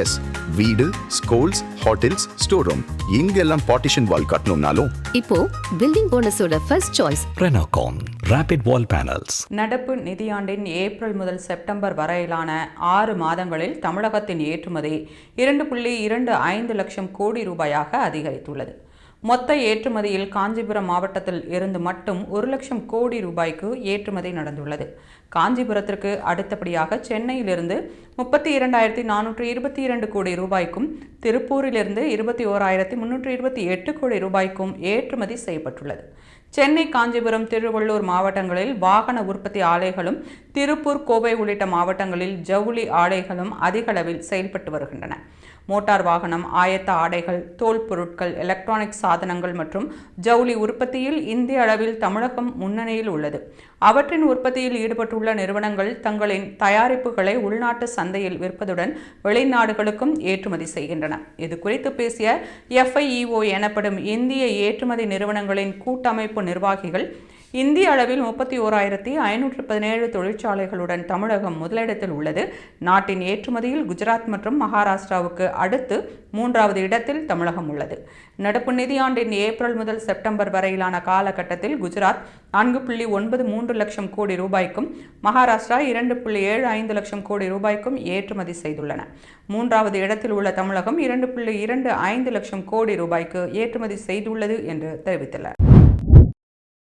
S வீடு schools hotels store room இங்கெல்லாம் partition wall கட்டணும்னாலும். இப்போ building போனஸோட first choice Renocon Rapid Wall Panels. நடப்பு நிதியாண்டின் ஏப்ரல் முதல் செப்டம்பர் வரையிலான ஆறு மாதங்களில் தமிழகத்தின் ஏற்றுமதி இரண்டு புள்ளி இரண்டு ஐந்து லட்சம் கோடி ரூபாயாக அதிகரித்துள்ளது. மொத்த ஏற்றுமதியில் காஞ்சிபுரம் மாவட்டத்தில் இருந்து மட்டும் ஒரு லட்சம் கோடி ரூபாய்க்கு ஏற்றுமதி நடந்துள்ளது. காஞ்சிபுரத்திற்கு அடுத்தபடியாக சென்னையிலிருந்து முப்பத்தி இரண்டாயிரத்தி நானூற்றி இருபத்தி இரண்டு கோடி ரூபாய்க்கும் திருப்பூரிலிருந்து இருபத்தி ஓராயிரத்தி முன்னூற்றி இருபத்தி எட்டு கோடி ரூபாய்க்கும் ஏற்றுமதி செய்யப்பட்டுள்ளது. சென்னை காஞ்சிபுரம் திருவள்ளூர் மாவட்டங்களில் வாகன உற்பத்தி ஆலைகளும் திருப்பூர் கோவை உள்ளிட்ட மாவட்டங்களில் ஜவுளி ஆலைகளும் அதிகளவில் செயல்பட்டு வருகின்றன. மோட்டார் வாகனம் ஆயத்த ஆடைகள் தோல் பொருட்கள் எலக்ட்ரானிக் சாதனங்கள் மற்றும் ஜவுளி உற்பத்தியில் இந்திய அளவில் தமிழகம் முன்னணியில் உள்ளது. அவற்றின் உற்பத்தியில் ஈடுபட்டுள்ள நிறுவனங்கள் தங்களின் தயாரிப்புகளை உள்நாட்டு சந்தையில் விற்பதுடன் வெளிநாடுகளுக்கும் ஏற்றுமதி செய்கின்றன. இது குறித்து பேசிய எஃப்ஐஇஓ எனப்படும் இந்திய ஏற்றுமதி நிறுவனங்களின் கூட்டமைப்பு நிர்வாகிகள் இந்திய அளவில் முப்பத்தி ஓராயிரத்தி ஐநூற்று பதினேழு தொழிற்சாலைகளுடன் தமிழகம் முதலிடத்தில் உள்ளது. நாட்டின் ஏற்றுமதியில் குஜராத் மற்றும் மகாராஷ்டிராவுக்கு அடுத்து மூன்றாவது இடத்தில் தமிழகம் உள்ளது. நடப்பு நிதியாண்டின் ஏப்ரல் முதல் செப்டம்பர் வரையிலான காலகட்டத்தில் குஜராத் நான்கு புள்ளி ஒன்பது மூன்று லட்சம் கோடி ரூபாய்க்கும் மகாராஷ்டிரா இரண்டு புள்ளி ஏழு ஐந்து லட்சம் கோடி ரூபாய்க்கும் ஏற்றுமதி செய்துள்ளன. மூன்றாவது இடத்தில் உள்ள தமிழகம் இரண்டு புள்ளி இரண்டு ஐந்து லட்சம் கோடி ரூபாய்க்கு ஏற்றுமதி செய்துள்ளது என்று தெரிவித்துள்ளார்